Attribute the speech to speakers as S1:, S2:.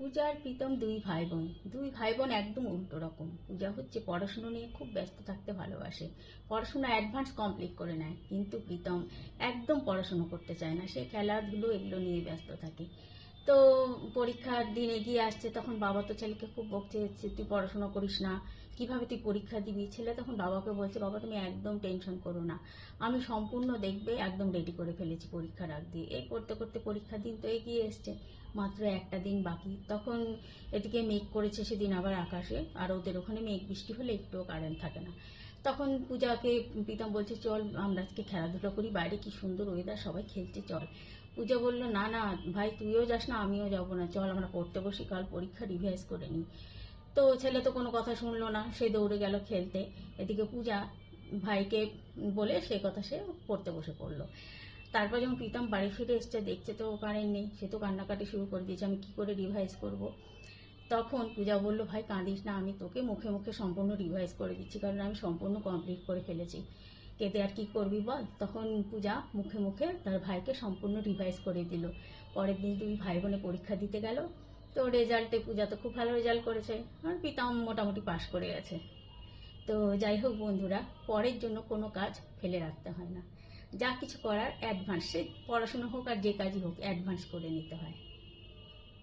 S1: পূজা আর প্রীতম দুই ভাই বোন দুই ভাই বোন একদম উল্টো রকম। পূজা হচ্ছে পড়াশুনো নিয়ে খুব ব্যস্ত থাকতে ভালোবাসে। পড়াশোনা অ্যাডভান্স কমপ্লিট করে নেয়। কিন্তু প্রীতম একদম পড়াশুনো করতে চায় না। সে খেলাধুলো এগুলো নিয়ে ব্যস্ত থাকে। তো পরীক্ষার দিন এগিয়ে আসছে, তখন বাবা তো ছেলেকে খুব বকছে তুই পড়াশোনা করিস না। কীভাবে তুই পরীক্ষা দিবি? ছেলে তখন বাবাকে বলছে, বাবা, তুমি একদম টেনশন করো না। আমি সম্পূর্ণ দেখবে, একদম রেডি করে ফেলেছি পরীক্ষার আগ দিয়ে। এই করতে করতে পরীক্ষার দিন তো এগিয়ে এসছে, মাত্র একটা দিন বাকি। তখন এদিকে মেঘ করেছে সেদিন আবার আকাশে, আর ওদের ওখানে মেঘ বৃষ্টি হলে একটুও কারেন্ট থাকে না। তখন পূজাকে প্রীতম বলছে, চল, আমরা আজকে খেলাধুলা করি, বাইরে কি সুন্দর ওয়েদার সবাই খেলছে, চল। পূজা বলল, না না, ভাই, তুইও যাস না, আমিও যাব না। চল, আমরা পড়তে বসি, কাল পরীক্ষা রিভাইজ করে নিই। তো ছেলে তো কোনো কথা শুনলো না, সে দৌড়ে গেল খেলতে। এদিকে পূজা ভাইকে বলে সে কথা সে পড়তে বসে পড়ল। তারপর যখন প্রীতম বাড়ি ফিরে এসছে, দেখছে তো কারেন্ট নেই, সে তো কান্নাকাটি শুরু করে দিয়েছে, আমি কি করে রিভাইজ করব। তখন পূজা বলল, ভাই, কাঁদিস না, আমি তোকে মুখে মুখে সম্পূর্ণ রিভাইজ করে দিচ্ছি, কারণ আমি সম্পূর্ণ কমপ্লিট করে ফেলেছি। কেঁদে আর কি করবি বল? তখন পূজা মুখে মুখে তার ভাইকে সম্পূর্ণ রিভাইজ করে দিল। পরের দিন দুই ভাই বোনে পরীক্ষা দিতে গেল। তো রেজাল্টে পূজা তো খুব ভালো রেজাল্ট করেছে আর পিতাম মোটামুটি পাশ করে গেছে। তো যাই হোক বন্ধুরা, পরের জন্য কোনো কাজ ফেলে রাখতে হয় না। যা কিছু করার অ্যাডভান্স সে পড়াশোনা হোক আর যে কাজই হোক অ্যাডভান্স করে নিতে হয়।